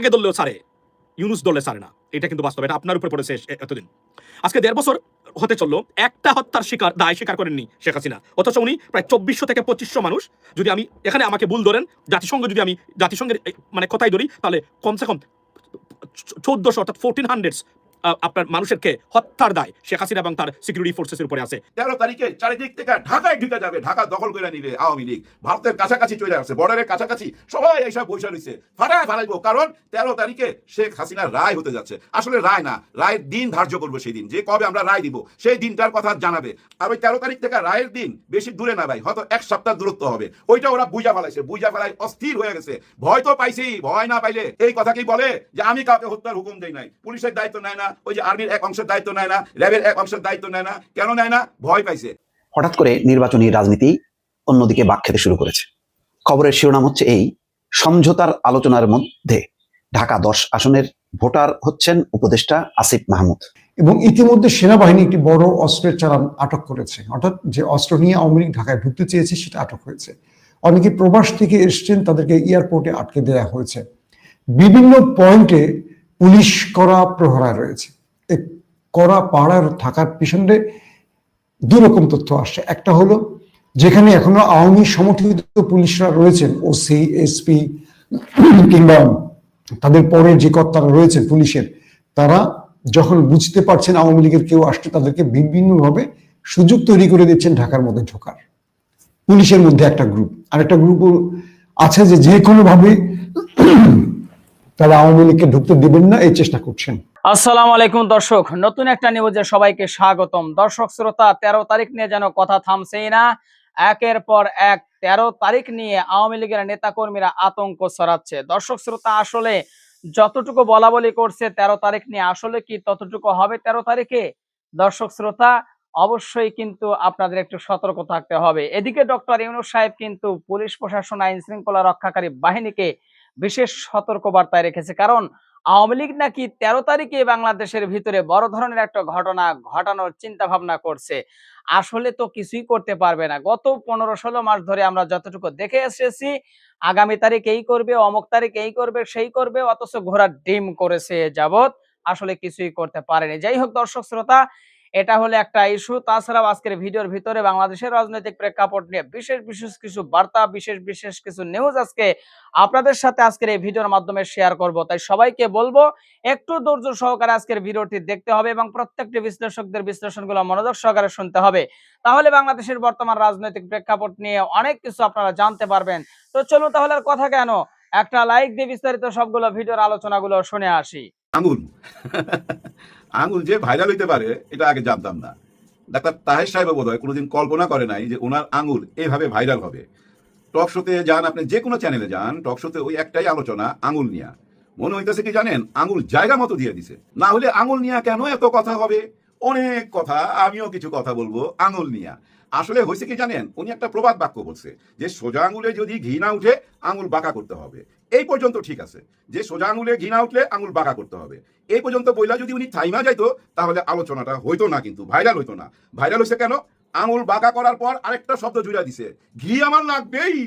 নাগে দললেও ছাড়ে, ইউনুস দলে ছাড়ে না। এটা কিন্তু বাস্তব, এটা আপনার উপরে পড়েছে এতদিন। আজকে দেড় বছর হতে চলল, একটা হত্যার শিকার, দায় স্বীকার করেননি শেখ হাসিনা। অথচ উনি প্রায় চব্বিশশো থেকে পঁচিশশো মানুষ, যদি আমি এখানে আমাকে ভুল ধরেন, জাতিসংঘ যদি আমি জাতিসংঘের মানে কথাই ধরি, তাহলে কমসে কম চোদ্দশো অর্থাৎ ফোরটিন হান্ড্রেডস আপনার মানুষেরকে হত্যার দায় শেখ হাসিনা এবং তার সিকিউরিটি ফোর্সেসের উপরে আছে। তেরো তারিখে চারিদিক থেকে ঢাকায় ঢুকে যাবে, ঢাকা দখল করে নিবে আওয়ামী লীগ। ভারতের কাছাকাছি চলে আসছে বর্ডারের কাছাকাছি। সবাই এইসব বৈশা রয়েছে ফাটায় ফাটাইবো, কারণ তেরো তারিখে শেখ হাসিনার রায় হতে যাচ্ছে। আসলে রায় না, রায়ের দিন ধার্য করব সেই দিন, যে কবে আমরা রায় দিব, সেই দিনটার কথা জানাবে। আর ওই তেরো তারিখ থেকে রায়ের দিন বেশি দূরে না ভাই, হয়তো এক সপ্তাহ দূরত্ব হবে। ওইটা ওরা বুঝা ফেলাইছে, বুঝা ফেলাই অস্থির হয়ে গেছে। ভয় তো পাইছি, ভয় না পাইলে এই কথা কি বলে? যে আমি কাউকে হত্যার হুকুম দেই নাই, পুলিশের দায়িত্ব নেয় না ওই যে আর্মির এক অংশের দায়িত্ব নেয় না র্যাবের এক অংশের দায়িত্ব নেয় না কেন নেয় না? ভয় পাইছে। হঠাৎ করে নির্বাচনী রাজনীতি অন্যদিকে বাক খেতে শুরু করেছে। খবরের শিরোনাম হচ্ছে এই সমঝোতার আলোচনার মধ্যে ঢাকা দশ আসনের ভোটার হচ্ছেন উপদেষ্টা আসিফ মাহমুদ। এবং ইতিমধ্যে সেনাবাহিনী একটি বড় অস্ত্রের চালান আটক করেছে। অর্থাৎ যে অস্ত্র নিয়ে আওয়ামী লীগ ঢাকায় ঢুকতে চেয়েছে সেটা আটক হয়েছে। অনেকে প্রবাস থেকে এসছেন তাদেরকে এয়ারপোর্টে আটকে দেওয়া হয়েছে। বিভিন্ন পয়েন্টে পুলিশ করা প্রহরা রয়েছে। এই করা পাড়ার থাকার পিছনে দুরকম তথ্য আসছে। একটা হলো, যেখানে এখনও আওয়ামী সমর্থিত পুলিশরা রয়েছেন ওসি এসপি কিংবা তাদের পরের যে কর্তারা রয়েছেন পুলিশের, তারা যখন বুঝতে পারছেন আওয়ামী লীগের কেউ আসছে, তাদেরকে বিভিন্নভাবে সুযোগ তৈরি করে দিচ্ছেন ঢাকার মধ্যে ঢোকার। পুলিশের মধ্যে একটা গ্রুপ আরেকটা গ্রুপ আছে যে যে কোনো ভাবে তারা আওয়ামী লীগকে ঢুকতে দেবেন না, এই চেষ্টা করছেন। আসসালামু আলাইকুম দর্শক, নতুন একটা নিউজে সবাইকে স্বাগতম। দর্শক, শ্রোতা, তেরো তারিখ নিয়ে যেন কথা থামছেই না, একের পর এক তেরো তারিখ নিয়ে আওয়ামী লীগের নেতাকর্মীরা আতঙ্ক ছড়াচ্ছে। দর্শক, শ্রোতা, আসলে যতটুকু বলা বলি করছে তেরো তারিখ নিয়ে, আসলে কি ততটুকু হবে তেরো তারিখে? দর্শক, শ্রোতা, অবশ্যই কিন্তু আপনাদের একটু সতর্ক থাকতে হবে। এদিকে ডক্টর ইউনুস সাহেব কিন্তু পুলিশ প্রশাসন আইন শৃঙ্খলা রক্ষাকারী বাহিনীকে বিশেষ সতর্কবার্তায় রেখেছে। কারণ আওয়ামী লীগ নাকি তেরো তারিখে বাংলাদেশের ভিতরে বড় ধরনের একটা ঘটনা ঘটানোর চিন্তা ভাবনা করছে। আসলে তো কিছুই করতে পারবে না। গত পনেরো ষোলো মাস ধরে আমরা যতটুকু দেখে এসেছি, আগামী তারিখ এই করবে, অমুক তারিখ এই করবে, সেই করবে, অথচ ঘোড়ার ডিম করেছে এ যাবৎ। আসলে কিছুই করতে পারেনি। যাই হোক দর্শক, শ্রোতা এটা হলো একটা ইস্যু তাছাড়াও আজকের ভিডিওর ভিতরে বাংলাদেশের রাজনৈতিক প্রেক্ষাপট নিয়ে বিশেষ বিশেষ কিছু বার্তা, বিশেষ বিশেষ কিছু নিউজ আজকে আপনাদের সাথে আজকের এই ভিডিওর মাধ্যমে শেয়ার করব। তাই সবাইকে বলব, একটু ধৈর্য সহকারে আজকের ভিডিওটি দেখতে হবে এবং প্রত্যেকটি বিশ্লেষকদের বিশ্লেষণগুলো মনোযোগ সহকারে শুনতে হবে। তাহলে বাংলাদেশের বর্তমান রাজনৈতিক প্রেক্ষাপট নিয়ে অনেক কিছু আপনারা জানতে পারবেন। তো চলুন তাহলে আর কথা কেন? একটা লাইক দিয়ে বিস্তারিত সবগুলো ভিডিওর আলোচনাগুলো শুনে আসি। আঙুল আঙুল যে ভাইরাল হইতে পারে, এটা আগে জানতাম না। ডাক্তার তাহের সাহেব বোধ হয় কোনোদিন কল্পনা করে নাই যে ওনার আঙুল এভাবে ভাইরাল হবে। টক শোতে যান আপনি যে কোনো চ্যানেলে যান, টক শোতে ওই একটাই আলোচনা, আঙুল নিয়া। মনে হইতেছে কি জানেন, আঙুল জায়গা মতো দিয়ে দিছে। না হলে আঙুল নিয়া কেন এত কথা হবে? অনেক কথা, আমিও কিছু কথা বলব, আঙুল নিয়া। আসলে হয়েছে কি জানেন, উনি একটা প্রবাদ বাক্য বলছে যে, সোজা আঙুলে যদি ঘি না উঠে, আঙুল বাঁকা করতে হবে। এই পর্যন্ত ঠিক আছে। যে সোজা আঙুলে ঘি না উঠলে আঙুল বাঁকা করতে হবে। এই পর্যন্ত বইলা যদি উনি থাইমা যাইতো, তাহলে আলোচনাটা হইতো না কিন্তু, ভাইরাল হইতো না। ভাইরাল হয়েছে কেন? আঙুল বাঁকা করার পর আরেকটা শব্দ জুড়ে দিছে, ঘি আমার লাগবেই।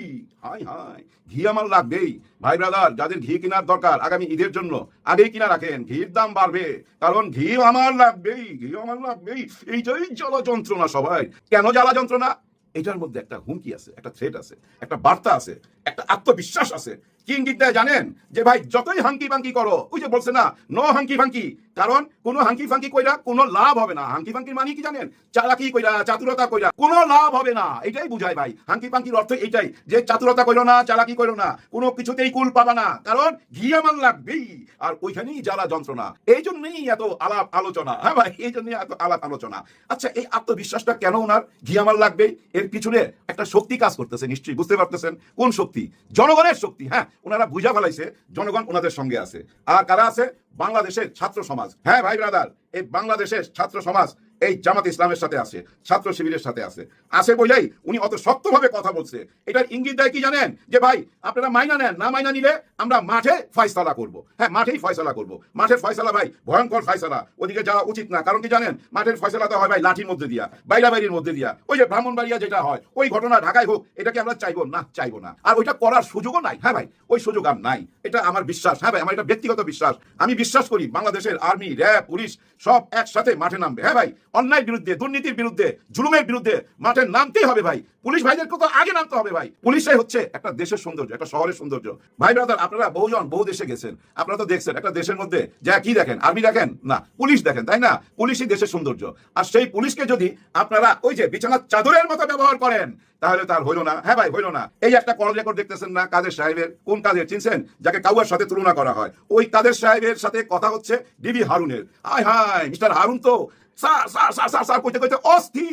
হাই হাই ঘি আমার লাগবেই। ভাই ব্রাদার, যাদের ঘি কেনার দরকার আগামী ঈদের জন্য, আগেই কিনা রাখেন, ঘির দাম বাড়বে। কারণ ঘি আমার লাগবেই, ঘি আমার লাগবেই। এই এইটাই জ্বালা যন্ত্রণা সবাই। কেন জ্বালা যন্ত্রণা? এটার মধ্যে একটা হুমকি আছে, একটা থ্রেট আছে, একটা বার্তা আছে। একটা আত্মবিশ্বাস আছে। কি ইঙ্গিত দেয় জানেন? যে ভাই, যতই হাঙ্কি ফাঙ্কি করো, ওই যে বলছে না, নো হাঙ্কি ফাঙ্কি কারণ কোনো হাঙ্কি ফাঙ্কি কইরা কোনো লাভ হবে না। হাঙ্কি ফাঙ্কির মানে কি জানেন? চালাকি কইরা, চাতুরতা কইরা, কোনো লাভ হবে না। এটাই বুঝায় ভাই। হাঙ্কি ফাঙ্কির অর্থ এটাই যে চাতুরতা কইরো না, চালাকি কইরো না, কোনো কিছুতেই কুল পাবা না। কারণ ঘি আমার লাগবেই, আর ওইখানেই জ্বালা যন্ত্রণা। এই জন্যই এত আলাপ আলোচনা। হ্যাঁ ভাই, এই জন্যই এত আলাপ আলোচনা। আচ্ছা এই আত্মবিশ্বাসটা কেন ওনার ঘি আমার লাগবে এর পিছনে একটা শক্তি কাজ করতেছে, নিশ্চয়ই। বুঝতে পারতেছেন? কোন শক্তি? জনগণের শক্তি হ্যাঁ ওনারা বুঝা ফেলাইছে জনগণ ওনাদের সঙ্গে আছে। আর কারা আছে? বাংলাদেশের ছাত্র সমাজ। হ্যাঁ ভাই ব্রাদার এই বাংলাদেশের ছাত্র সমাজ এই জামাত ইসলামের সাথে আছে, ছাত্র শিবিরের সাথে আছে। আছে বলেই উনি অত শক্তভাবে কথা বলছে। এটার ইঙ্গিত দেয় কি জানেন? যে ভাই, আপনারা মাইনা নেন, না মাইনা নিলে আমরা মাঠে ফয়সালা করব। হ্যাঁ মাঠেই ফয়সালা করব। মাঠের ফয়সালা ভাই, ভয়ঙ্কর ফয়সালা। ওদিকে যাওয়া উচিত না। কারণ কি জানেন? মাঠের ফয়সালা তো হয় ভাই লাঠির মধ্যে দিয়া বাইরা বাইরের মধ্যে দিয়া। ওই যে ব্রাহ্মণবাড়িয়া যেটা হয়, ওই ঘটনা ঢাকায় হোক, এটাকে আমরা চাইব না চাইব না। আর ওইটা করার সুযোগও নাই। হ্যাঁ ভাই, ওই সুযোগ আর নাই। এটা আমার বিশ্বাস। হ্যাঁ ভাই, আমার এটা ব্যক্তিগত বিশ্বাস। আমি বিশ্বাস করি, বাংলাদেশের আর্মি, র্যাব, পুলিশ সব একসাথে মাঠে নামবে। হ্যাঁ ভাই অন্যায়ের বিরুদ্ধে, দুর্নীতির বিরুদ্ধে, জুলুমের বিরুদ্ধে মাঠে নামতেই হবে ভাই। পুলিশ ভাইদেরকে তো আগে নামতে হবে ভাই। পুলিশটাই হচ্ছে একটা দেশের সৌন্দর্য, একটা শহরের সৌন্দর্য। ভাই ব্রাদার আপনারা বহুজন বহু দেশে গেছেন। আপনারা তো দেখছেন, একটা দেশের মধ্যে যা কি দেখেন? আর্মি দেখেন? না, পুলিশ দেখেন, তাই না? পুলিশই দেশের সৌন্দর্য। আর সেই পুলিশকে যদি আপনারা ওই যে বিছানার চাদরের মতো ব্যবহার করেন, তাহলে তার হইল না। হ্যাঁ ভাই, হইল না। এই একটা কল রেকর্ড দেখতেছেন না, কাদের সাহেবের? কোন কাদের, চিনছেন? যাকে কাউয়ার সাথে তুলনা করা হয়। ওই কাদের সাহেবের সাথে কথা হচ্ছে ডিবি হারুনের। আয় হায়, মিস্টার হারুন তো নিজেদেরকে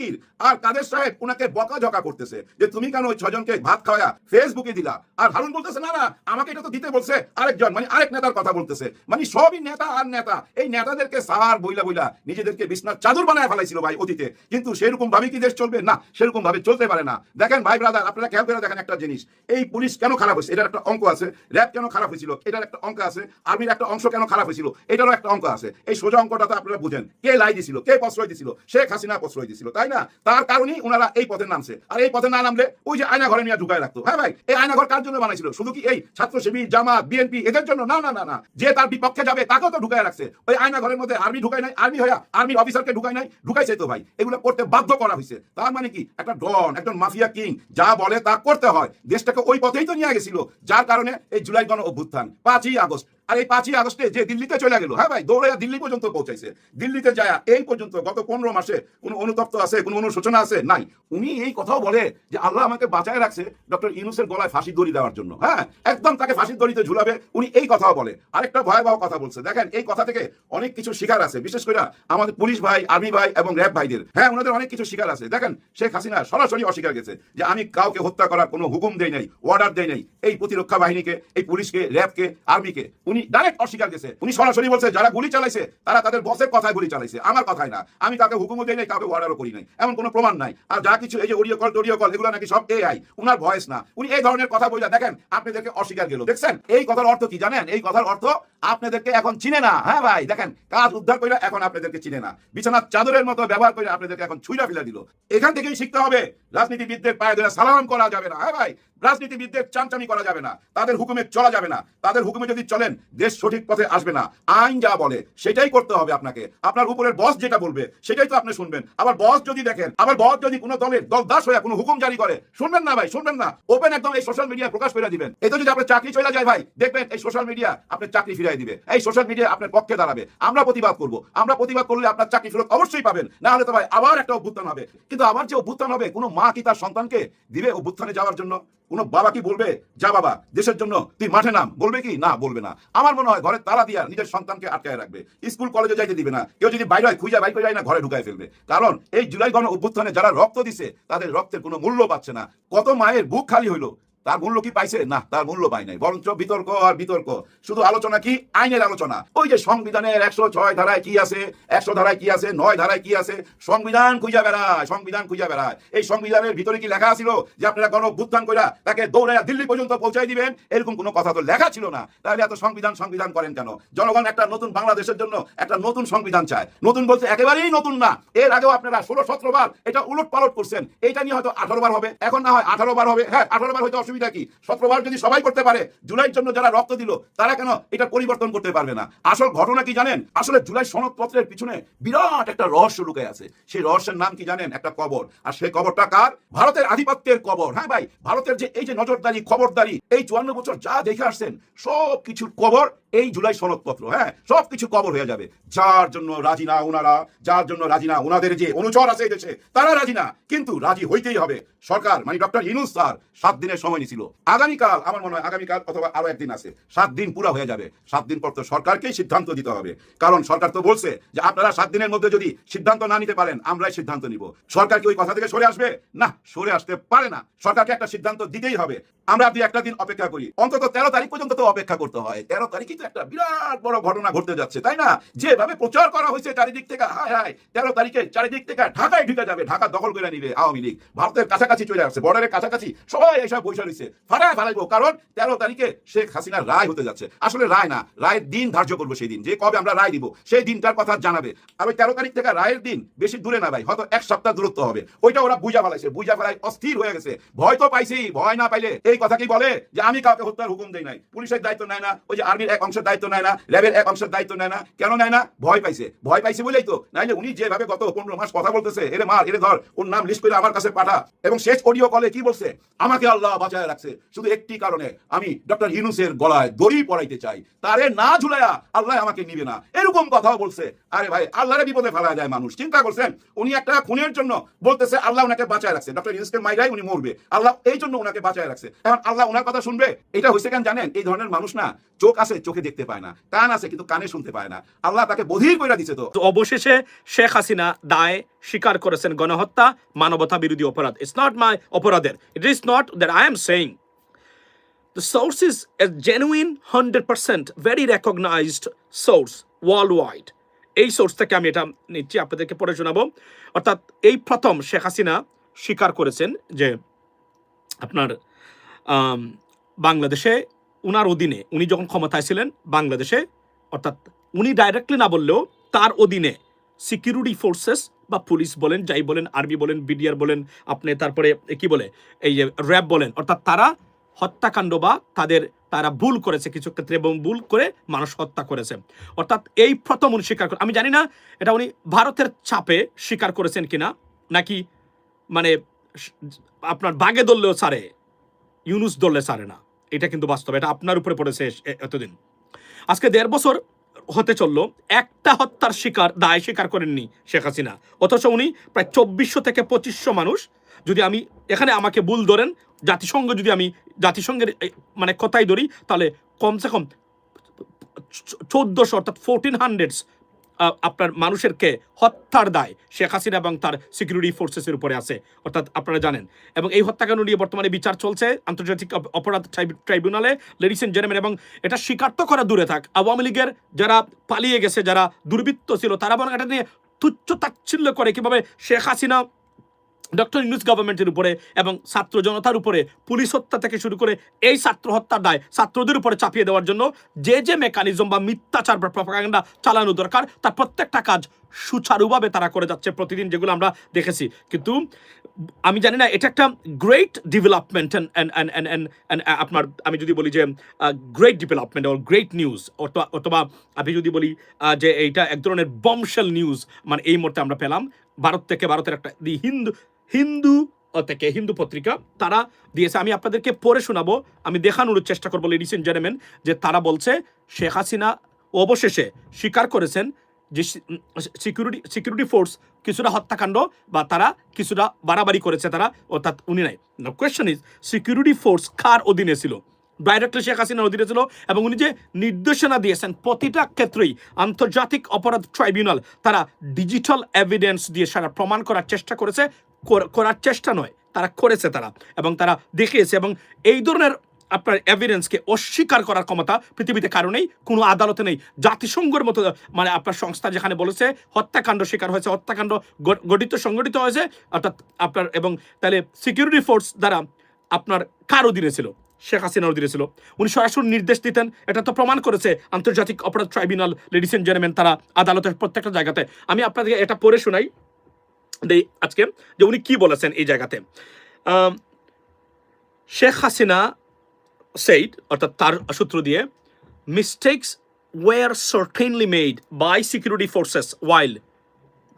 বানায় ফেলাইছিল ভাই অতীতে। কিন্তু সেরকম ভাবে কি দেশ চলবে? না, সেরকম ভাবে চলতে পারে না। দেখেন ভাই ব্রাদার আপনারা খেয়াল করে দেখেন একটা জিনিস। এই পুলিশ কেন খারাপ হয়েছে? এটার একটা অঙ্ক আছে। র্যাব কেন খারাপ হয়েছিল? এটার একটা অঙ্ক আছে। আর্মির একটা অংশ কেন খারাপ হয়েছিল? এটারও একটা অঙ্ক আছে। এই সোজা অঙ্কটা তো আপনারা বুঝেন। কে লাই দিছিল? প্রশ্রয় দিছিল। শেখ হাসিনা প্রশ্রয় দিছিল, তাই না? তার কারণেই ওনারা এই পথে নামছে। আর এই পথে না নামলে ওই যে আয়না ঘরে নিয়ে ঢুকায় রাখতো। হ্যাঁ ভাই, এই আয়না ঘর কার জন্য বানাইছিল? শুধু কি এই ছাত্র শিবির, জামাত, বিএনপি, এদের জন্য? না না না না। যে তার বিপক্ষে যাবে, তাকেও তো ঢুকায় রাখছে। ওই আয়না ঘরের মধ্যে আর্মি ঢুকায় নাই, আর্মি হইয়া আর্মির অফিসারকে ঢুকায় নাই, ঢুকাইছে তো ভাই। এগুলো করতে বাধ্য করা হয়েছে তার মানে কি? একটা ডন, একজন মাফিয়া কিং, যা বলে তা করতে হয়। দেশটাকে ওই পথেই তো নিয়ে গেছিল। যার কারণে এই জুলাই গণ অভ্যুত্থান, পাঁচই আগস্ট। আর এই পাঁচই আগস্টে যে দিল্লিতে চলে গেল হ্যাঁ ভাই দৌড়ে দিল্লি পর্যন্ত পৌঁছাইছে। দিল্লিতে যায় এই পর্যন্ত গত পনেরো মাসে কোনো অনুতপ্ত আছে, কোনো অনুশোচনা আছে? নাই। উনি এই কথাও বলে যে আল্লাহ আমাকে বাঁচায় রাখছে ডক্টর ইউনুসের গলায় ফাঁসি দড়ি দেওয়ার জন্য হ্যাঁ? একদম তাকে ফাঁসির দড়িতে ঝুলাবে। উনি এই কথাও বলে। আরেকটা ভয়াবহ কথা বলছে। দেখেন, এই কথা থেকে অনেক কিছু শিকার আছে। বিশেষ করে আমাদের পুলিশ ভাই, আর্মি ভাই এবং র্যাব ভাইদের। হ্যাঁ ওনাদের অনেক কিছু শিকার আছে। দেখেন, শেখ হাসিনা সরাসরি অস্বীকার গেছে যে আমি কাউকে হত্যা করার কোনো হুকুম দেই নাই অর্ডার দেই নাই এই প্রতিরক্ষা বাহিনীকে, এই পুলিশকে, র্যাবকে, আর্মিকে। উনি ডাইরেক্ট অস্বীকার গেছে। উনি সরাসরি বলছে, যারা গুলি চালাইছে, তারা তাদের বসের কথায় গুলি চালাইছে। আমার কথাই না। আমি কাউকে হুকুমও দেই নাই, কাউকে অর্ডারও করি নাই। এমন কোনো প্রমাণ নাই। আর যা কিছু এই যে অডিও কল টোডিও কল এগুলো নাকি সব এআই উনার ভয়েস না। উনি এই ধরনের কথা বইলা, দেখেন, আপনাদেরকে অস্বীকার গেল। দেখছেন? এই কথার অর্থ কি জানেন? এই কথার অর্থ আপনাদেরকে এখন চিনে না। হ্যাঁ ভাই, দেখেন, কাজ উদ্ধার করে এখন আপনাদেরকে চিনে না। বিছানার চাদরের মতো ব্যবহার করে আপনাদেরকে এখন ছুঁড়া ফেলে দিল। এখান থেকেই শিখতে হবে রাজনীতিবিদদের পায়ে ধরে সালাম করা যাবে না। হ্যাঁ ভাই, রাজনীতিবিদদের চামচামি করা যাবে না। তাদের হুকুমে চলা যাবে না। তাদের হুকুমে যদি চলেন, দেশ সঠিক পথে আসবে না। আইন যা বলে, সেটাই করতে হবে আপনাকে। আপনার উপরের বস যেটা বলবে, সেটাই তো আপনি শুনবেন। আবার বস যদি দেখেন, আবার বস যদি কোনো দলের দল দাস হয়ে কোনো হুকুম জারি করে, শুনবেন না ভাই, শুনবেন না। ওপেন একদম এই সোশ্যাল মিডিয়া প্রকাশ করে দিবেন। এতে যদি আপনার চাকরি চলে যায় ভাই, দেখবেন এই সোশ্যাল মিডিয়া আপনার চাকরি ফিরিয়ে দিবে। এই সোশ্যাল মিডিয়া আপনার পক্ষে দাঁড়াবে। আমরা প্রতিবাদ করব। আমরা প্রতিবাদ করলে আপনার চাকরি ফেরত অবশ্যই পাবেন। না হলে তো ভাই আবার একটা অভ্যুত্থান হবে। কিন্তু আবার যে অভ্যুত্থান হবে, কোনো মা কি তার সন্তানকে দিবে অভ্যুত্থানে যাওয়ার জন্য? কোনো বাবা কি বলবে, যা বাবা, দেশের জন্য তুই মাঠে নাম বলবে কি? না, বলবে না। আমার মনে হয় ঘরে তারা দিয়া নিজের সন্তানকে আটকায় রাখবে। স্কুল, কলেজে যাইতে দিবে না। কেউ যদি বাইরে হয়, খুঁজে বাইরে যায় না, ঘরে ঢুকায় ফেলবে। কারণ এই জুলাই গণ অভ্যুত্থানে যারা রক্ত দিছে, তাদের রক্তের কোনো মূল্য পাচ্ছে না। কত মায়ের বুক খালি হইল। তার মূল্য কি পাইছে? না, তার মূল্য পাই নাই। বরঞ্চ বিতর্ক আর বিতর্ক। শুধু আলোচনা কি? আইনের আলোচনা। ওই যে সংবিধানের একশো ছয় ধারায় কি আছে? একশো ধারায় কি আছে? নয় ধারায় কি আছে? সংবিধান খুঁজা বেড়ায়, সংবিধান খুঁজা বেড়ায়। এই সংবিধানের ভিতরে কি লেখা ছিল যে আপনারা গণ অভ্যুত্থান কইরা তাকে দৌড়াইয়া দিল্লি পর্যন্ত পৌঁছাই দিবেন? এরকম কোনো কথা তো লেখা ছিল না। তাহলে এত সংবিধান সংবিধান করেন কেন? জনগণ একটা নতুন বাংলাদেশের জন্য একটা নতুন সংবিধান চায়। নতুন বলতে একেবারেই নতুন না। এর আগেও আপনারা ষোলো সতেরো বার এটা উলট পালট করছেন। এইটা নিয়ে হয়তো আঠারো বার হবে। এখন না হয় আঠারো বার হবে। হ্যাঁ আঠারো বার হয়তো অসুবিধা কি? সতেরো যদি সবাই করতে পারে, জুলাইয়ের জন্য যারা রক্ত দিল, তারা কেন এটা পরিবর্তন করতে পারবে না? আসল ঘটনা কি জানেন? আসলে জুলাই সনদপত্রের পিছনে বিরাট একটা রহস্য লুকে আছে। সেই রহস্যের নাম কি জানেন? একটা কবর। আর সেই কবরটা কার? ভারতের আধিপত্যের কবর। হ্যাঁ ভাই, ভারতের যে এই যে নজরদারি, খবরদারি, এই চুয়ান্ন বছর যা দেখে আসছেন সব কিছুর কবর এই জুলাই সনদপত্র হ্যাঁ? সব কিছু কবর হয়ে যাবে। যার জন্য রাজি না ওনারা, যার জন্য রাজি না ওনাদের যে অনুচর আছে এই দেশে, তারা রাজি না। কিন্তু রাজি হইতেই হবে। সরকার মানে ডক্টর ইনুস স্যার, সাত দিনের সময় সময় নিছিল আগামীকাল, আমার মনে হয় আগামীকাল অথবা আরও একদিন আছে। সাত দিন পুরো হয়ে যাবে। সাত দিন পর তো সরকারকেই সিদ্ধান্ত দিতে হবে। কারণ সরকার তো বলছে যে আপনারা সাত দিনের মধ্যে যদি সিদ্ধান্ত না নিতে পারেন, আমরাই সিদ্ধান্ত নিব। সরকার কি ওই কথা থেকে সরে আসবে? না, সরে আসতে পারে না। সরকারকে একটা সিদ্ধান্ত দিতেই হবে। আমরা আপনি একটা দিন অপেক্ষা করি। অন্তত তেরো তারিখ পর্যন্ত তো অপেক্ষা করতে হয়। তেরো তারিখই তো একটা বিরাট বড় ঘটনা ঘটতে যাচ্ছে, তাই না? যেভাবে প্রচার করা হয়েছে চারিদিক থেকে, হায় হায়, তেরো তারিখে চারিদিক থেকে ঢাকায় ঢুকে যাবে। ঢাকা দখল করে নিবে আওয়ামী লীগ। ভারতের কাছাকাছি চলে আসছে, বর্ডারের কাছাকাছি সবাই এসব বৈশা রয়েছে ফাটায় ফালাইবো, কারণ তেরো তারিখে শেখ হাসিনার রায় হতে যাচ্ছে। আসলে রায় না, রায়ের দিন ধার্য করব সেই দিন, যে কবে আমরা রায় দিব, সেই দিনটার কথা জানাবে। আর ওই তেরো তারিখ থেকে রায়ের দিন বেশি দূরে না ভাই, হয়তো এক সপ্তাহ দূরত্ব হবে। ওইটা ওরা বুঝা ফেলাইছে, বুঝা ফেলাই অস্থির হয়ে গেছে। ভয় তো পাইছি, ভয় না পাইলে এই কথা কি বলে? যে আমি কাউকে হত্যার হুকুম দেই নাই, পুলিশের দায়িত্ব নেয় না, ওই যে আর্মির এক অংশের দায়িত্ব নেয় না, র্যাবের এক অংশের দায়িত্ব নেয় না, কেন নেয় না? ভয় পাইছে। ভয় পাইছে বলেই তো, নাইলে উনি যেভাবে গত পনেরো মাস কথা বলতেছে, এরে মার, এরে ধর, ওর নাম লিস্ট করে আমার কাছে পাঠা। এবং শেষ অডিও কলে কি বলছে? আমাকে আল্লাহ বাঁচায় রাখছে। শুধু একটি কারণে, আমি ডক্টর ইউনুসের গলায় দড়ি পড়াইতে চাই। তারে না ঝুলাইয়া আল্লাহ আমাকে নিবে না। এরকম কথাও বলছে। আরে ভাই, আল্লাহরে বিপদে ফেলা যায় মানুষ। চিন্তা করছেন? উনি একটা খুনের জন্য বলতেছে, আল্লাহ ওনাকে বাঁচায় রাখছে। ডক্টর ইউনুসকে মাইরাই উনি মরবে। আল্লাহ এই জন্য ওনাকে বাঁচায় রাখছে। এখন আল্লাহ ওনার কথা শুনবে? এটা হয়েছে কেন জানেন? এই ধরনের মানুষ না, চোখ আছে, চোখে দেখতে পায় না। কান আছে, কিন্তু কানে শুনতে পায় না। আল্লাহ তাকে বধির করে দিছে তো অবশেষে শেখ হাসিনা দায় স্বীকার করেছেন গণহত্যা, মানবতা বিরোধী অপরাধ। ইটস নট মাই অপরাধের। It is not that I am saying The source is a genuine 100% very recognized source worldwide. এই সোর্স থেকে আমি এটা নিচ্ছি, আপনাদেরকে পড়ে শোনাবো। অর্থাৎ এই প্রথম শেখ হাসিনা স্বীকার করেছেন যে আপনার বাংলাদেশে উনার অধীনে, উনি যখন ক্ষমতায় ছিলেন বাংলাদেশে, অর্থাৎ উনি ডাইরেক্টলি না বললেও তার অধীনে সিকিউরিটি ফোর্সেস বা পুলিশ বলেন, যাই বলেন, আর্মি বলেন, বিডিআর বলেন, আপনি তারপরে কি বলে, এই যে র্যাব বলেন, অর্থাৎ তারা হত্যাকাণ্ড বা তাদের, তারা ভুল করেছে কিছু ক্ষেত্রে এবং ভুল করে মানুষ হত্যা করেছে। অর্থাৎ এই প্রথম উনি স্বীকার করে আমি জানি না এটা উনি ভারতের চাপে স্বীকার করেছেন কিনা, নাকি মানে আপনার বাগে দললেও ছাড়ে ইউনুস দললে ছাড়ে না। এটা কিন্তু বাস্তব, এটা আপনার উপরে পড়েছে এতদিন। আজকে দেড় বছর হতে চলল, একটা হত্যার শিকার দায় স্বীকার করেননি শেখ হাসিনা। অথচ উনি প্রায় চব্বিশশো থেকে পঁচিশশো মানুষ। যদি আমি এখানে আমাকে ভুল ধরেন, জাতিসংঘ যদি আমি জাতিসংঘের মানে কথাই ধরি, তাহলে কমসে কম চোদ্দোশো অর্থাৎ ফোরটিন হান্ড্রেডস আপনার মানুষেরকে হত্যার দায় শেখ হাসিনা এবং তার সিকিউরিটি ফোর্সেসের উপরে আছে। অর্থাৎ আপনারা জানেন। এবং এই হত্যাকাণ্ড নিয়ে বর্তমানে বিচার চলছে আন্তর্জাতিক অপরাধ ট্রাইব্যুনালে। লেডিস এন্ড জেনেমেন এবং এটা স্বীকার তো করা দূরে থাক, আওয়ামী লীগের যারা পালিয়ে গেছে, যারা দুর্বৃত্ত ছিল, তারা বরং এটা নিয়ে তুচ্ছ তাচ্ছিল্য করে কীভাবে শেখ হাসিনা ডক্টর ইউনুস গভর্নমেন্টের উপরে এবং ছাত্র জনতার উপরে পুলিশ হত্যা থেকে শুরু করে এই ছাত্র হত্যার দায় ছাত্রদের উপরে চাপিয়ে দেওয়ার জন্য যে যে মেকানিজম বা মিথ্যাচার বা প্রপাগান্ডা চালানো দরকার, তার প্রত্যেকটা কাজ সুচারুভাবে তারা করে যাচ্ছে প্রতিদিন যেগুলো আমরা দেখেছি। কিন্তু আমি জানি না, এটা একটা গ্রেট ডেভেলপমেন্ট আপনার, আমি যদি বলি যে great development or great news অথবা আমি যদি বলি যে এইটা এক ধরনের বমশেল নিউজ মানে এই মুহূর্তে আমরা পেলাম। ভারত থেকে ভারতের একটা দি হিন্দু হিন্দু থেকে হিন্দু পত্রিকা, তারা দিয়েছে। আমি আপনাদেরকে পড়ে শোনাবো, আমি দেখানোর চেষ্টা করব লেডিস এন্ড জেন্টলম্যান যে তারা বলছে, শেখ হাসিনা অবশেষে স্বীকার করেছেন যে সিকিউরিটি সিকিউরিটি ফোর্স কিছুটা হত্যাকাণ্ড বা তারা কিছুটা বাড়াবাড়ি করেছে তারা, অর্থাৎ উনি নাই। কোয়েশ্চেন ইজ সিকিউরিটি ফোর্স কার অধীনে ছিল? ডাইরেক্টলি শেখ হাসিনার অধীনে ছিল এবং উনি যে নির্দেশনা দিয়েছেন, প্রতিটা ক্ষেত্রেই আন্তর্জাতিক অপরাধ ট্রাইব্যুনাল তারা ডিজিটাল এভিডেন্স দিয়ে সারা প্রমাণ করার চেষ্টা করেছে কর- করার চেষ্টা নয়, তারা করেছে তারা এবং তারা দেখিয়েছে এবং এই ধরনের আপনার এভিডেন্সকে অস্বীকার করার ক্ষমতা পৃথিবীতে কারণেই কোনো আদালতে নেই। জাতিসংঘের মতো মানে আপনার সংস্থা যেখানে বলেছে, হত্যাকাণ্ড শিকার হয়েছে, হত্যাকাণ্ড গঠিত, সংগঠিত হয়েছে, অর্থাৎ আপনার এবং তাহলে সিকিউরিটি ফোর্স দ্বারা আপনার কার অধীনে ছিল? শেখ হাসিনার অধীনে ছিল। উনি সরাসরি নির্দেশ দিতেন, এটা তো প্রমাণ করেছে আন্তর্জাতিক অপরাধ ট্রাইব্যুনাল লেডিস এন্ড জেন্টলম্যান তারা আদালতের প্রত্যেকটা জায়গাতে। আমি আপনাদেরকে এটা পড়ে শোনাই। আজকে যে উনি কি বলেছেন এই জায়গাতে? শেখ হাসিনা সেইড অর্থাৎ তার সূত্র দিয়ে mistakes were certainly made by security forces while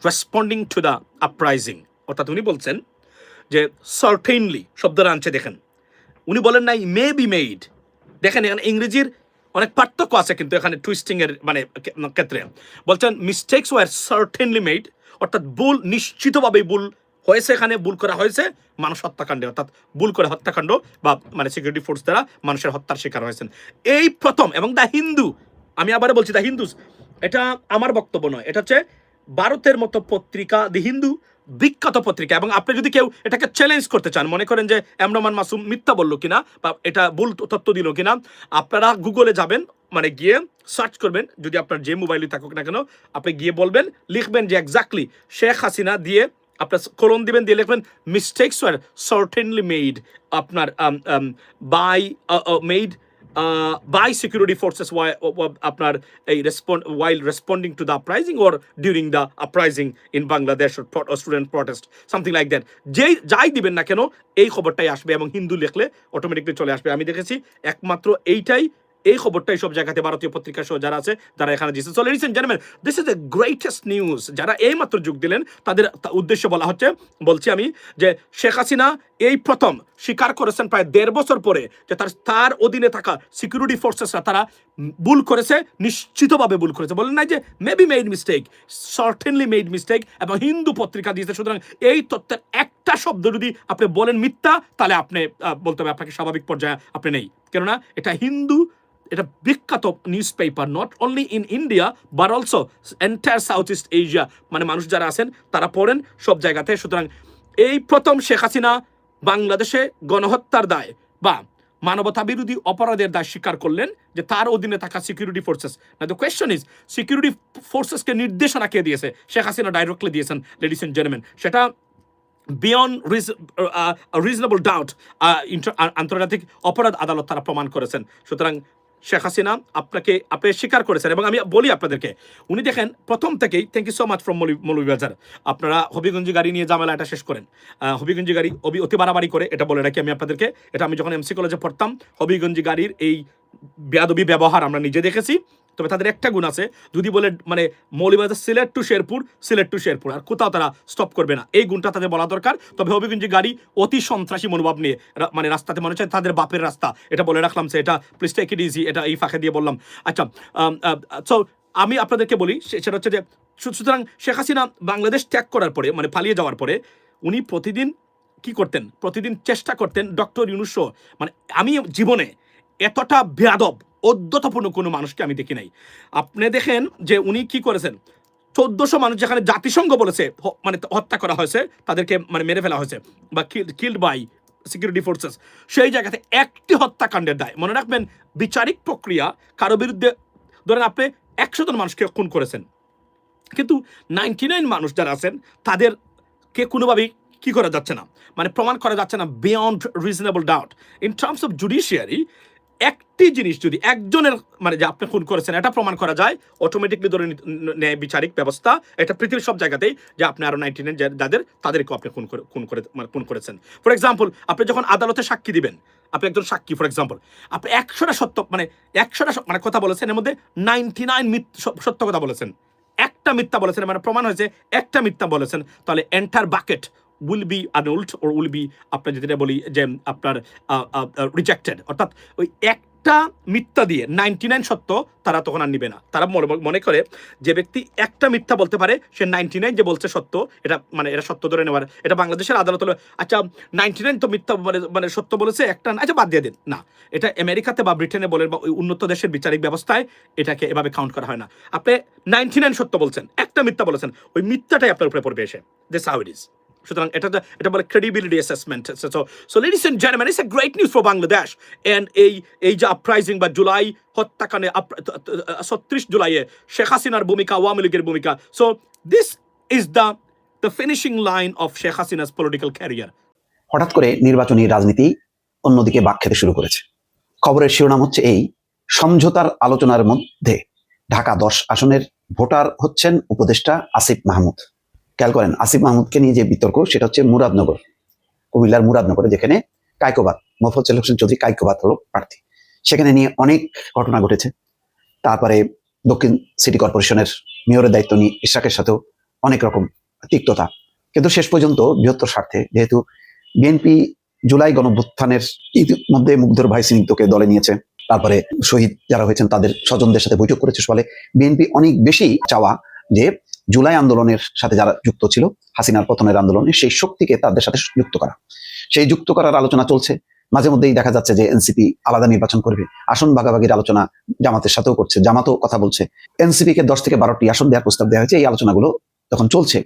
responding to the uprising অর্থাৎ উনি বলছেন যে সার্টেনলি শব্দটা আনছে, দেখেন। উনি বলেন নাই মে বি মেড দেখেন, এখানে ইংরেজির অনেক পার্থক্য আছে কিন্তু এখানে টুইস্টিংয়ের মানে ক্ষেত্রে। বলছেন মিস্টেক্স ওয়ার সার্টেনলি মেড অর্থাৎ ভুল নিশ্চিতভাবেই ভুল হয়েছে এখানে, ভুল করা হয়েছে, মানুষ হত্যাকাণ্ডে, অর্থাৎ ভুল করে হত্যাকাণ্ড বা মানে সিকিউরিটি ফোর্স দ্বারা মানুষের হত্যার শিকার হয়েছেন। এই প্রথম এবং দ্য হিন্দু, আমি আবার বলছি, দ্য হিন্দুস, এটা আমার বক্তব্য নয়, এটা হচ্ছে ভারতের মতো পত্রিকা দি হিন্দু, বিখ্যাত পত্রিকা, এবং আপনি যদি কেউ এটাকে চ্যালেঞ্জ করতে চান, মনে করেন যে, এমরমান মাসুম মিথ্যা বলল কিনা, বা এটা ভুল তথ্য দিল কিনা, আপনারা গুগলে যাবেন মানে গিয়ে সার্চ করবেন, যদি আপনার যে মোবাইলই থাকুক না কেন, আপনি গিয়ে বলবেন, লিখবেন যে এক্স্যাক্টলি শেখ হাসিনা দিয়ে আপনার কলম দিবেন, দিয়ে লিখবেন মিস্টেক্স ওয়ার সার্টেনলি মেড আপনার by made by security forces আপনার এই respond while responding to the uprising or during the uprising in Bangladesh student protest something like that যেই যাই দিবেন না কেন, এই খবরটাই আসবে এবং হিন্দু লিখলে অটোমেটিকলি চলে আসবে। আমি দেখেছি একমাত্র এইটাই এই খবরটাই সব জায়গাতে ভারতীয় পত্রিকা সহ যারা আছে, যারা এখানে দিচ্ছে so ladies gentleman this is the greatest news যারা এই মাত্র যোগ দিলেন, তাদের উদ্দেশ্য বলা হচ্ছে, বলছি আমি যে শেখ হাসিনা এই প্রথম স্বীকার করেছেন প্রায় দেড় বছর পরে যে তার তার অধীনে থাকা সিকিউরিটি ফোর্সেসরা তারা ভুল করেছে, নিশ্চিতভাবে ভুল করেছে। বলেন নাই যে maybe made mistake certainly made mistake এবং হিন্দু পত্রিকা দিয়েছে। সুতরাং এই তথ্যের একটা শব্দ যদি আপনি বলেন মিথ্যা, তাহলে আপনি বলতে হবে আপনাকে স্বাভাবিক পর্যায়ে আপনি নেই। কেননা এটা হিন্দু এটা বিখ্যাত newspaper not only in India but also entire south east Asia মানে মানুষ যারা আছেন, তারা পড়েন সব জায়গাতে। সুতরাং এই প্রথম শেখ হাসিনা বাংলাদেশে গণহত্যার দায় বা মানবতা বিরোধী অপরাধের দায় স্বীকার করলেন যে তার অধীনে থাকা সিকিউরিটি ফোর্সেস না দ্য কোয়েশ্চন ইজ সিকিউরিটি ফোর্সেসকে নির্দেশনা কে দিয়েছে? শেখ হাসিনা ডাইরেক্টলি দিয়েছেন লেডিস এন্ড জেন্টলম্যান সেটা বিয়ন্ড রিজ রিজনেবল ডাউট আন্তর্জাতিক অপরাধ আদালত তারা প্রমাণ করেছেন। সুতরাং শেখ হাসিনা আপনাকে, আপনি স্বীকার করেছেন এবং আমি বলি আপনাদেরকে, উনি দেখেন, প্রথম থেকেই thank you so much from বাজার। আপনারা হবিগঞ্জি গাড়ি নিয়ে জামেলা এটা শেষ করেন। হবিগঞ্জ গাড়ি অতি বাড়াবাড়ি করে এটা বলে রাখি আমি আপনাদেরকে। এটা আমি যখন এমসি কলেজে পড়তাম, হবিগঞ্জি গাড়ির এই বেয়াদবি ব্যবহার আমরা নিজে দেখেছি, তবে তাদের একটা গুণ আছে, যদি বলে মানে মৌলিবাজার সিলেট টু শেরপুর, সিলেট টু শেরপুর, আর কোথাও তারা স্টপ করবে না। এই গুণটা তাদের বলা দরকার। তবে হবিগঞ্জি গাড়ি অতি সন্ত্রাসী মনোভাব নিয়ে মানে রাস্তাতে মনে হচ্ছে তাদের বাপের রাস্তা। এটা বলে রাখলাম সে এটা প্লিজ টেক ইজি এটা এই ফাঁকে দিয়ে বললাম। আচ্ছা সো আমি আপনাদেরকে বলি সেটা হচ্ছে যে সুতরাং শেখ হাসিনা বাংলাদেশ ত্যাগ করার পরে মানে পালিয়ে যাওয়ার পরে, উনি প্রতিদিন কি করতেন? প্রতিদিন চেষ্টা করতেন ডক্টর ইউনুস মানে আমি জীবনে এতটা বেয়াদব অদ্যতপূর্ণ কোনো মানুষকে আমি দেখি নাই। আপনি দেখেন যে উনি কি করেছেন? চোদ্দশো মানুষ যেখানে জাতিসংঘ বলেছে মানে হত্যা করা হয়েছে, তাদেরকে মানে মেরে ফেলা হয়েছে, বা কিল্ড বাই সিকিউরিটি ফোর্সেস সেই জায়গাতে একটি হত্যাকাণ্ডের দায়। মনে রাখবেন, বিচারিক প্রক্রিয়া কারও বিরুদ্ধে, ধরেন আপনি একশো জন মানুষকে খুন করেছেন। কিন্তু নাইনটি নাইন মানুষ যারা আছেন, তাদেরকে কোনোভাবেই কি করা যাচ্ছে না। মানে প্রমাণ করা যাচ্ছে না beyond reasonable doubt in terms of judiciary একটি জিনিস যদি একজনের মানে যে আপনি খুন করেছেন, এটা প্রমাণ করা যায় অটোমেটিকলি ধরে নি- নেয় বিচারিক ব্যবস্থা, এটা পৃথিবীর সব জায়গাতেই যে আপনি আরও নাইনটি নাইন যাদের, তাদেরকেও আপনি খুন করে খুন করে মানে খুন করেছেন। ফর এক্সাম্পল আপনি যখন আদালতে সাক্ষী দিবেন, আপনি একজন সাক্ষী ফর এক্সাম্পল আপনি একশোটা সত্য মানে একশোটা মানে কথা বলেছেন, এর মধ্যে নাইনটি নাইন সত্য কথা বলেছেন। একটা মিথ্যা বলেছেন মানে প্রমাণ হয়েছে, একটা মিথ্যা বলেছেন, তাহলে entire bucket will be annulled or will be আপনার যেটা বলি যে আপনার রিজেক্টেড অর্থাৎ ওই একটা মিথ্যা দিয়ে নাইনটি নাইন সত্য তারা তখন আর নিবে না। তারা মনে- করে যে ব্যক্তি একটা মিথ্যা বলতে পারে, সে নাইনটি নাইন যে বলছে সত্য, এটা মানে এটা সত্য ধরে নেওয়ার, এটা বাংলাদেশের আদালত হলো আচ্ছা নাইনটি নাইন তো মিথ্যা মানে সত্য বলেছে, একটা আচ্ছা বাদ দিয়ে দিন, না। এটা আমেরিকাতে বা ব্রিটেনে বলেন বা উন্নত দেশের বিচারিক ব্যবস্থায় এটাকে এভাবে কাউন্ট করা হয় না। আপনি নাইনটি নাইন সত্য বলছেন, একটা মিথ্যা বলেছেন, ওই মিথ্যাটাই আপনার উপরে পড়বে এসে। দিস হাউ ইট ইজ সুতরাং এটা এটা বলে credibility assessment so so ladies and gentleman it's a great news for Bangladesh and এই এই যে আপরাইজিং বা জুলাই হত্যাকাণ্ডে ছত্রিশ জুলাইয়ে শেখ হাসিনার ভূমিকা, আওয়ামী লীগের ভূমিকা। So this is the the finishing line of Sheikh Hasina's political career হঠাৎ করে নির্বাচনী রাজনীতি অন্যদিকে বাক খেতে শুরু করেছে। খবরের শিরোনাম হচ্ছে এই, সমঝোতার আলোচনার মধ্যে ঢাকা দশ আসনের ভোটার হচ্ছেন উপদেষ্টা আসিফ মাহমুদ। খেয়াল করেন, আসিফ মাহমুদকে নিয়ে যে বিতর্ক, সেটা হচ্ছে মুরাদনগর, কুমিল্লার মুরাদনগরে, যেখানে কাইকোবাদ মোফজ্জল হোসেন চৌধুরী কাইকোবাদ হলো প্রার্থী। সেখানে নিয়ে অনেক ঘটনা ঘটেছে। তারপরে দক্ষিণ সিটি কর্পোরেশনের মেয়রের দায়িত্ব নিয়ে ইশাকের সাথেও অনেক রকম তিক্ততা। কিন্তু শেষ পর্যন্ত বৃহত্তর স্বার্থে, যেহেতু বিএনপি জুলাই গণভ্যুত্থানের ইতিমধ্যে মুগ্ধর ভাই সিনিতকে দলে নিয়েছে। তারপরে শহীদ যারা হয়েছেন, তাদের স্বজনদের সাথে বৈঠক করেছে, ফলে বিএনপি অনেক বেশি চাওয়া যে জুলাই আন্দোলনের সাথে যারা যুক্ত ছিল, হাসিনার পতনের আন্দোলনে সেই শক্তিকে তাদের সাথে যুক্ত করা। সেই যুক্ত করার আলোচনা চলছে। মাঝে মধ্যেই দেখা যাচ্ছে যে এনসিপি আলাদা নির্বাচন করবে। আসন ভাগাভাগির আলোচনা জামাতের সাথেও করছে, জামাতও কথা বলছে। এনসিপি কে দশ থেকে বারোটি আসন দেওয়ার প্রস্তাব দেওয়া হয়েছে। এই আলোচনাগুলো যখন চলছে,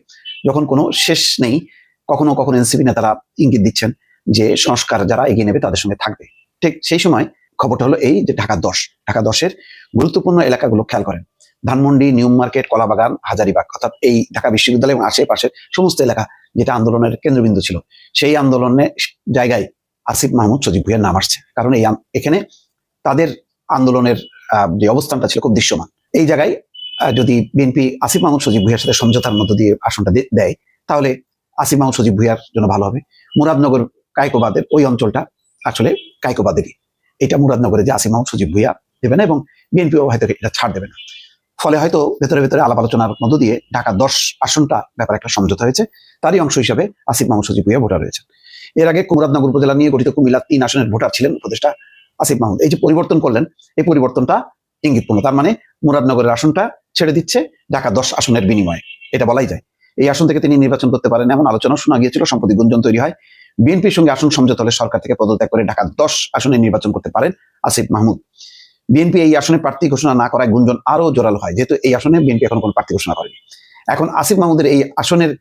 যখন কোনো শেষ নেই, কখনো কখনো এনসিপি নেতারা ইঙ্গিত দিচ্ছেন যে সংস্কার যারা এগিয়ে নেবে তাদের সঙ্গে থাকবে। ঠিক সেই সময় খবরটা হলো এই যে ঢাকা দশ। ঢাকা দশের গুরুত্বপূর্ণ এলাকাগুলো খেয়াল করেন। ধানমন্ডি, নিউ মার্কেট, কলাবাগান, হাজারিবাগ অর্থাৎ এই ঢাকা বিশ্ববিদ্যালয় এবং আশেপাশের সমস্ত এলাকা যেটা আন্দোলনের কেন্দ্রবিন্দু ছিল। সেই আন্দোলনে জায়গায় আসিফ মাহমুদ, সজীব ভুইয়ার নাম আসছে। কারণ এই এখানে তাদের আন্দোলনের যে অবস্থানটা ছিল খুব দৃশ্যমান। এই জায়গায় যদি বিএনপি আসিফ মাহমুদ, সজীব ভুইয়ার সাথে সমঝোতার মধ্য দিয়ে আসনটা দেয়, তাহলে আসিফ মাহমুদ, সজীব ভুইয়ার জন্য ভালো হবে। মুরাদনগর কায়কোবাদের ওই অঞ্চলটা আসলে কায়কোবাদেরই এটা মুরাদনগরে যে আসিফ মাহমুদ, সজীব ভুইয়া দেবে না এবং বিএনপিও হয়তো এটা ছাড় দেবে না। ফলে হয়তো ভেতরে ভেতরে আলাপ আলোচনার মধ্য দিয়ে ঢাকা দশ আসনটা ব্যাপারে একটা সমঝোতা হয়েছে। তারই অংশ হিসাবে আসিফ মাহমুদ সজীব ভুইয়া ভোটার রয়েছে এর আগে মুরাদনগর উপজেলা নিয়ে গঠিত কুমিল্লা তিন আসনের ভোটার ছিলেন উপদেষ্টা আসিফ মাহমুদ। এই যে পরিবর্তন করলেন, এই পরিবর্তনটা ইঙ্গিতপূর্ণ। তার মানে মুরাদনগরের আসনটা ছেড়ে দিচ্ছে ঢাকা দশ আসনের বিনিময়ে। এটা বলাই যায়। এই আসন থেকে তিনি নির্বাচন করতে পারেন এমন আলোচনা শোনা গিয়েছিল, সম্প্রতি গুঞ্জন তৈরি হয়। বিএনপির সঙ্গে আসন সমঝোতা হলে সরকার থেকে পদত্যাগ করে ঢাকা দশ আসনে নির্বাচন করতে পারেন আসিফ মাহমুদ। বিএনপি এই আসনে প্রার্থী ঘোষণা না করায় গুঞ্জন আরও জোরালো হয়, যেহেতু এই আসনে বিএনপি এখন কোনো প্রার্থী ঘোষণা করেনি। এখন আসিফ মাহমুদের এই আসনের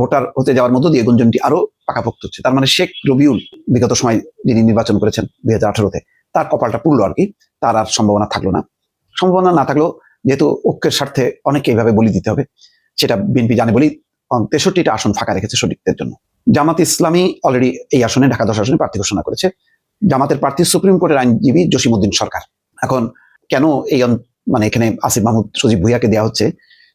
ভোটার হতে যাওয়ার মধ্য দিয়ে গুঞ্জনটি আরও পাকাপোক্ত হচ্ছে। তার মানে শেখ রবিউল, বিগত সময় যিনি নির্বাচন করেছেন দুই হাজার আঠারোতে তার কপালটা পুরলো আর কি, তার আর সম্ভাবনা থাকল না। সম্ভাবনা না থাকলেও যেহেতু ঐক্যের স্বার্থে অনেককে এইভাবে বলি দিতে হবে, সেটা বিএনপি জানে বলেই তেষট্টিটা আসন ফাঁকা রেখেছে সঠিকদের জন্য। জামাত ইসলামী অলরেডি এই আসনে, ঢাকা দশ আসনে প্রার্থী ঘোষণা করেছে। জামাতের প্রার্থী সুপ্রিম কোর্টের আইনজীবী জসিমুদ্দিন সরকার। এখন কেন এই মানে এখানে আসিফ মাহমুদ সজীব ভুইয়াকে দেওয়া হচ্ছে?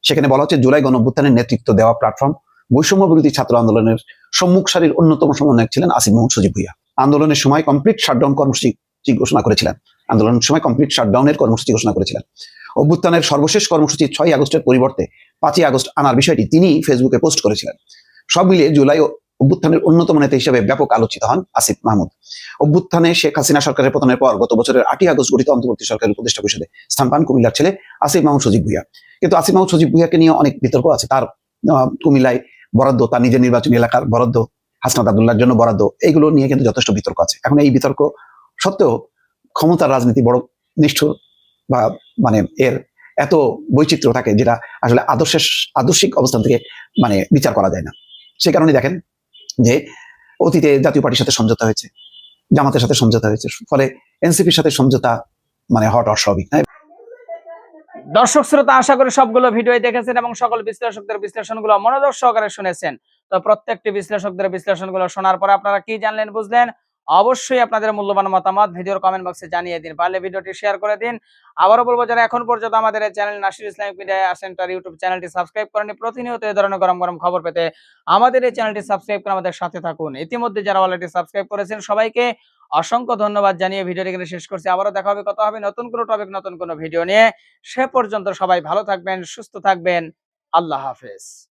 সেখানে বলা হচ্ছে জুলাই গণঅভ্যুত্থানের নেতৃত্ব দেওয়া প্ল্যাটফর্ম বৈষম্য বিরোধী ছাত্র আন্দোলনের সম্মুখ সারির অন্যতম সমন্বয়ক ছিলেন আসিফ মাহমুদ সজীব ভুইয়া। আন্দোলনের সময় কমপ্লিট শাটডাউন কর্মসূচি ঘোষণা করেছিলেন। আন্দোলনের সময় কমপ্লিট শাটডাউনের কর্মসূচি ঘোষণা করেছিলেন। অভ্যুত্থানের সর্বশেষ কর্মসূচি ছয় আগস্টের পরিবর্তে পাঁচই আগস্ট আনার বিষয়টি তিনি ফেসবুকে পোস্ট করেছিলেন। সব মিলিয়ে জুলাই অভ্যুত্থানের অন্যতম নেতা হিসেবে ব্যাপক আলোচিত হন আসিফ মাহমুদ। অভ্যুত্থানে শেখ হাসিনা সরকারের পতনের পর গত বছরের আটই আগস্ট গঠিত অন্তর্বর্তী সরকারের উপদেষ্টা পরিষদে স্থান পান কুমিল্লার ছেলে আসিফ মাহমুদ সজীব ভুইয়া। কিন্তু আসিফ মাহমুদ সজীব ভুইয়াকে নিয়ে অনেক বিতর্ক আছে। তার কুমিল্লায় বরাদ্দ, তার নিজের নির্বাচনী এলাকার বরাদ্দ, হাসনাত আবদুল্লাহর জন্য বরাদ্দ এইগুলো নিয়ে কিন্তু যথেষ্ট বিতর্ক আছে। এখন এই বিতর্ক সত্ত্বেও ক্ষমতার রাজনীতি বড় নিষ্ঠুর বা মানে এর এত বৈচিত্র্য থাকে যেটা আসলে আদর্শের, আদর্শিক অবস্থান থেকে মানে বিচার করা যায় না। সে কারণে দেখেন যে অতীতে জাতীয় পার্টির সাথে সমঝোতা হয়েছে, জামাতের সাথে সমঝোতা হয়েছে, ফলে এনসিপির সাথে সমঝোতা মানে হট অস্বাভাবিক না? দর্শক শ্রোতা, আশা করি সবগুলো ভিডিও দেখেছেন এবং সকল বিশ্লেষকদের বিশ্লেষণগুলো মনোযোগ সহকারে শুনেছেন। তো প্রত্যেকটি বিশ্লেষকদের বিশ্লেষণগুলো শোনার পরে আপনারা কি জানলেন, বুঝলেন? অবশ্যই আপনাদের মূল্যবান মতামত ভিডিওর কমেন্ট বক্সে জানিয়ে দিন। পারলে ভিডিওটি শেয়ার করে দিন। আবারও বলব যারা এখন পর্যন্ত আমাদের channel Nasir Islamic media centre YouTube চ্যানেলটি সাবস্ক্রাইব করেনি প্রতিনিয়ত এই ধরনের গরম গরম খবর পেতে আমাদের এই চ্যানেলটি সাবস্ক্রাইব করে আমাদের সাথে থাকুন। ইতিমধ্যে যারা অলরেডি সাবস্ক্রাইব করেছেন, সবাইকে অসংখ্য ধন্যবাদ জানিয়ে ভিডিওটি এখানে শেষ করছি। আবারও দেখা হবে, কথা হবে নতুন কোনো টপিক নতুন কোনো ভিডিও নিয়ে। সে পর্যন্ত সবাই ভালো থাকবেন, সুস্থ থাকবেন। আল্লাহ হাফেজ।